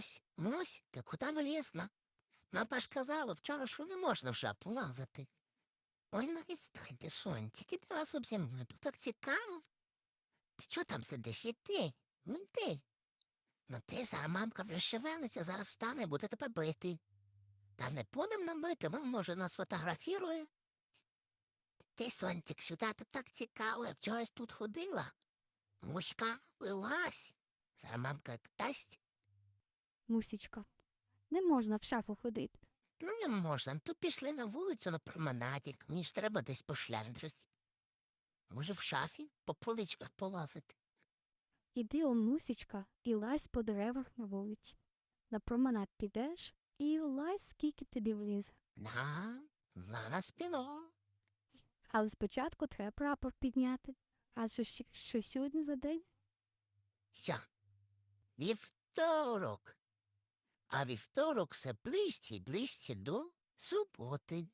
Мось, мось, ти куди влізла? Мапа ж казала вчора, що не можна в жабу лазити. Ой, ну відстаньте, сончик, іди разом зі мною, бо так цікаво. Ти чого там сидиш? Іди, ну йди. Ну ти зараз мамка вже шевелиться, зараз встане буде тебе бити. Та не будем нам бити, мама може нас фотографірує. Ти, сончик, сюди тут так цікаво, я вчора тут ходила. Муська, вилазь. Зараз мамка дасть. Мусічка. Не можна в шафу ходити. Ну, не можна. То пішли на вулицю на променадік. Мені ж треба десь пошлендрити. Може, в шафі по поличках полазити. Іди, он, мусічка, і лазь по деревах на вулиці. На променад підеш і лазь, скільки тобі влізе. На, на, на спіно. Але спочатку треба прапор підняти. А що, що сьогодні за день? Що? Вівторок. А вівторок все ближче і ближче до суботи.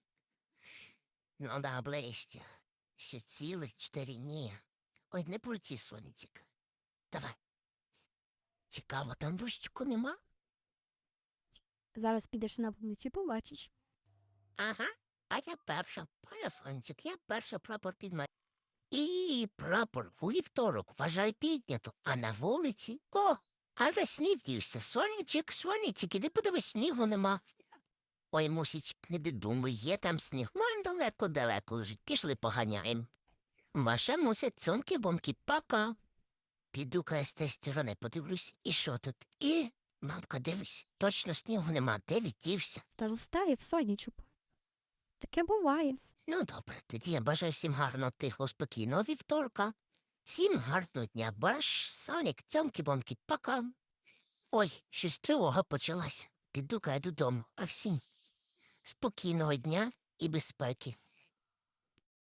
Ну да, ближче. Ще цілих чотири дні. Ой, не пульті, сонечек. Давай. Цікаво, там дощику нема? Зараз підеш на вулицю, побачиш. Ага, а я перша, паня сончик, я перша прапор підмаю. І прапор у вівторок вважай піднято, а на вулиці. О, але сніг дівся. Сонечек, сонечек, іди подивись, снігу нема. Ой, мусічик, не додумуй, є там сніг. Мань далеко-далеко лежить, пішли поганяєм. Ваша мусить цонки бомки пока. Піду-ка я з тієї сторони подивлюсь, і що тут? І, мамка, дивись, точно снігу нема, де віддівся? Та розтає в сонячок. Таке буває. Ну, добре, тоді я бажаю всім гарного, тихого, спокійного вівторка. Всім гарного дня, баш, Сонік, цьомки-бомки, пока. Ой, щось тривога почалась. Піду-ка я додому, а всім спокійного дня і безпеки.